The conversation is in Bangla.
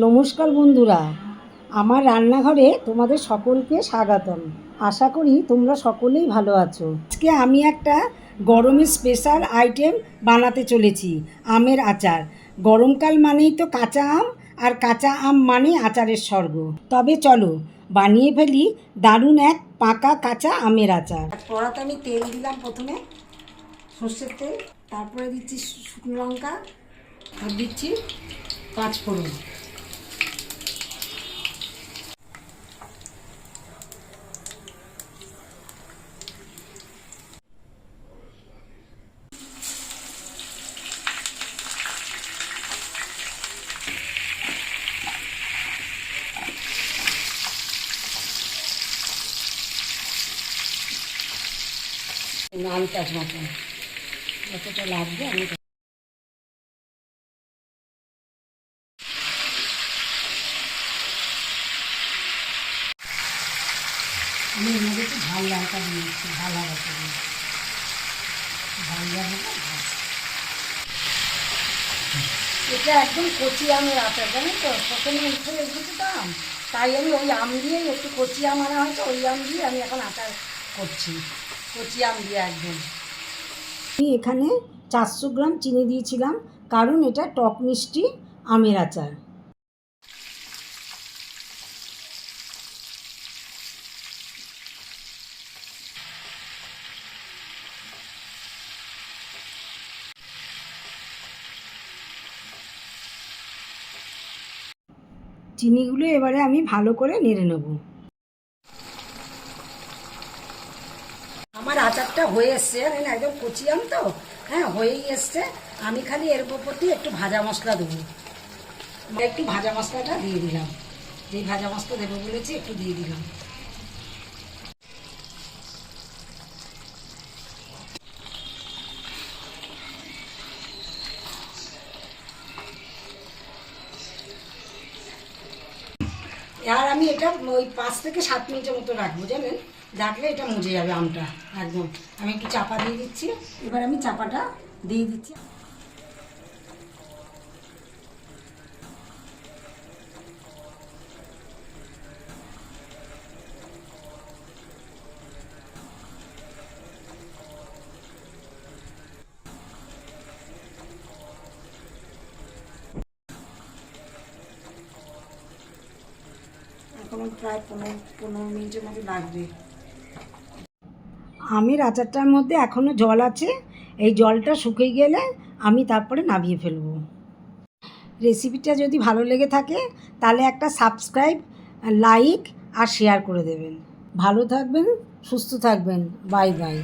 নমস্কার বন্ধুরা, আমার রান্নাঘরে তোমাদের সকলকে স্বাগতম। আশা করি তোমরা সকলেই ভালো আছো। আজকে আমি একটা গরমের স্পেশাল আইটেম বানাতে চলেছি, আমের আচার। গরমকাল মানেই তো কাঁচা আম, আর কাঁচা আম মানে আচারের স্বর্গ। তবে চলো, বানিয়ে ফেলি দারুণ এক পাকা কাঁচা আমের আচার। কড়াতে আমি তেল দিলাম প্রথমে, সর্ষের তেল, তারপরে দিচ্ছি শুকনো লঙ্কা, আর দিচ্ছি পাঁচ ফোড়ন আন্দাজ মতন। যতটা লাগবে আমি আমি এর মধ্যে ঝাল লঙ্কা দিয়েছি ঝাল লঙ্কা ঝাল লঙ্কা এটা একদম কচি আমের আচার, জানেন তো? প্রথমে উঠে এসেছি তো আম। তাই আমি ওই আম দিয়েই একটু কচি আম আনা হয়েছে, ওই আম দিয়ে আমি এখন আচার করছি। কচি আম দিয়ে একদম। আমি এখানে চারশো গ্রাম চিনি দিয়েছিলাম, কারণ এটা টক মিষ্টি আমের আচার। চিনিগুলো এবারে আমি ভালো করে নেড়ে নেব। আমার আচারটা হয়ে এসছে, জানেন একদম কচি আম তো? হ্যাঁ হয়েই এসছে। আমি খালি এর দিয়ে একটু ভাজা মশলা দেবো। একটু ভাজা মশলাটা দিয়ে দিলাম। যেই ভাজা মশলা দেবো বলেছি, একটু দিয়ে দিলাম। আর আমি এটা ওই পাঁচ থেকে সাত মিনিটের মতো রাখব, জানেন? রাখলে এটা মুজে যাবে আমটা, একদম। আমি একটু চাপা দিয়ে দিচ্ছি। এবার আমি চাপাটা দিয়ে দিচ্ছি। এখনও প্রায় পনেরো পনেরো মিনিটের মতো লাগবে। আমের আচারটার মধ্যে এখনও জল আছে, এই জলটা শুকিয়ে গেলে আমি তারপরে নামিয়ে ফেলব। রেসিপিটা যদি ভালো লেগে থাকে, তাহলে একটা সাবস্ক্রাইব, লাইক আর শেয়ার করে দেবেন। ভালো থাকবেন, সুস্থ থাকবেন, বাই বাই।